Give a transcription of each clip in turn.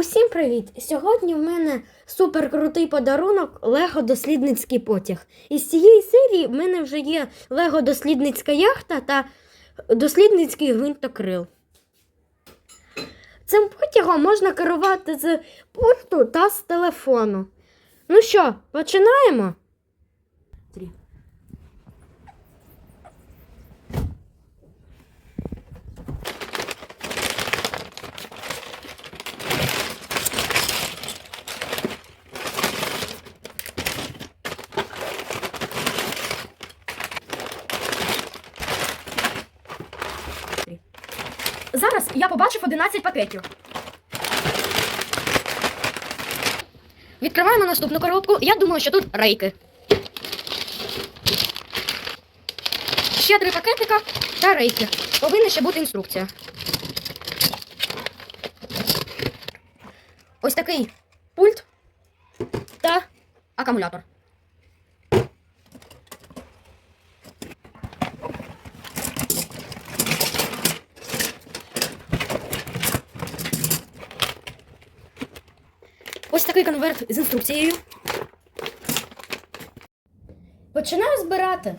Усім привіт! Сьогодні в мене суперкрутий подарунок Лего дослідницький потяг. Із цієї серії в мене вже є Лего дослідницька яхта та дослідницький гвинтокрил. Цим потягом можна керувати з пульту та з телефону. Ну що, починаємо? Зараз я побачив 11 пакетів. Відкриваємо наступну коробку. Я думаю, що тут рейки. Ще три пакетика та рейки. Повинна ще бути інструкція. Ось такий пульт та акумулятор. Ось такий конверт з інструкцією. Починаю збирати.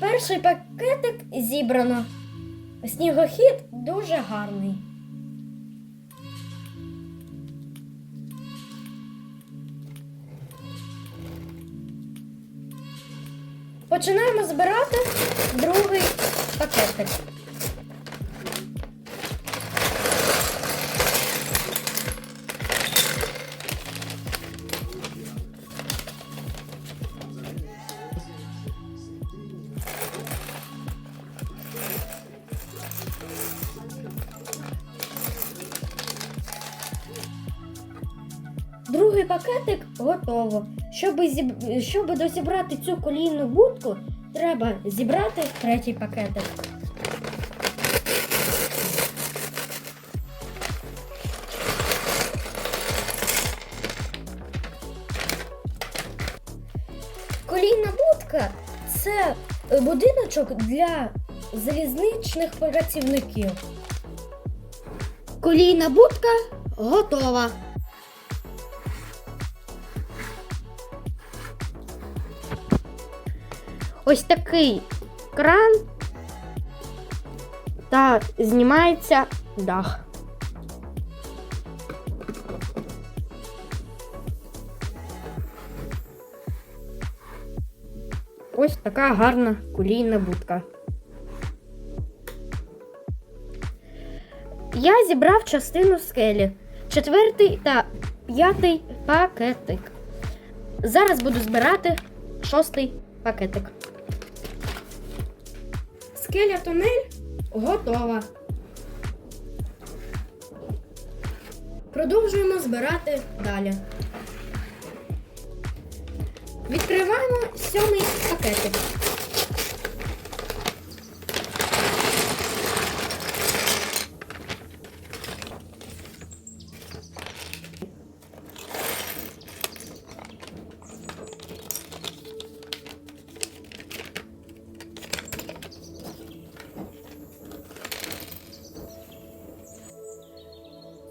Перший пакетик зібрано. Снігохід дуже гарний. Починаємо збирати другий пакетик. Другий пакетик готово. Щоб, зіб... Щоб дозібрати цю колійну будку, треба зібрати третій пакетик. Колійна будка це будиночок для залізничних працівників. Колійна будка готова. Ось такий кран та знімається дах. Ось така гарна кулійна будка. Я зібрав частину скелі, четвертий та п'ятий пакетик. Зараз буду збирати шостий пакетик. Скеля тунель готова. Продовжуємо збирати далі. Відкриваємо сьомий пакетик.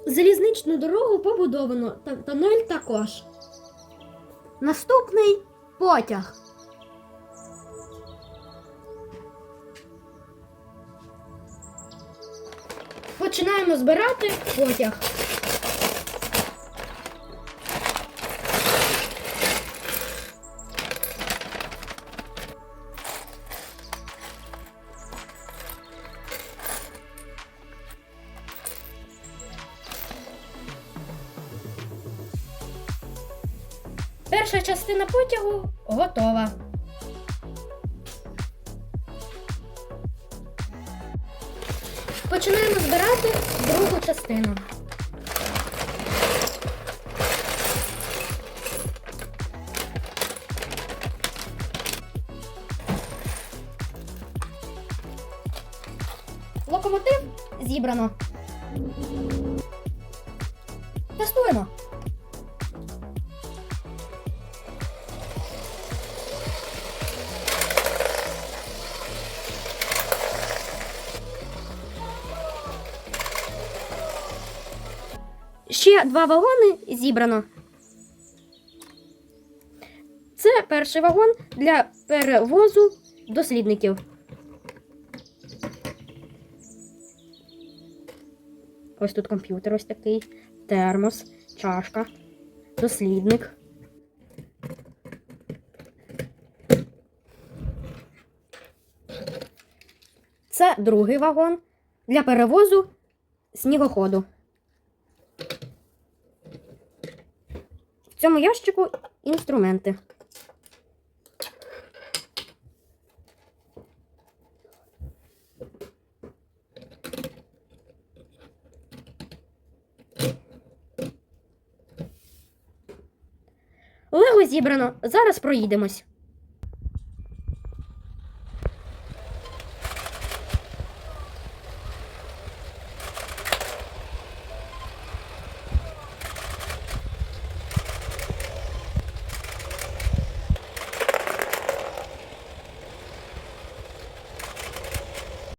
Залізничну дорогу побудовано, та тонель також. Наступний потяг. Починаємо збирати потяг. Перша частина потягу готова. Починаємо збирати другу частину. Локомотив зібрано. Тестуємо. Ще два вагони зібрано. Це перший вагон для перевозу дослідників. Ось тут комп'ютер ось такий, термос, чашка, дослідник. Це другий вагон для перевозу снігоходу. Цьому ящику інструменти. Лего зібрано. Зараз проїдемось.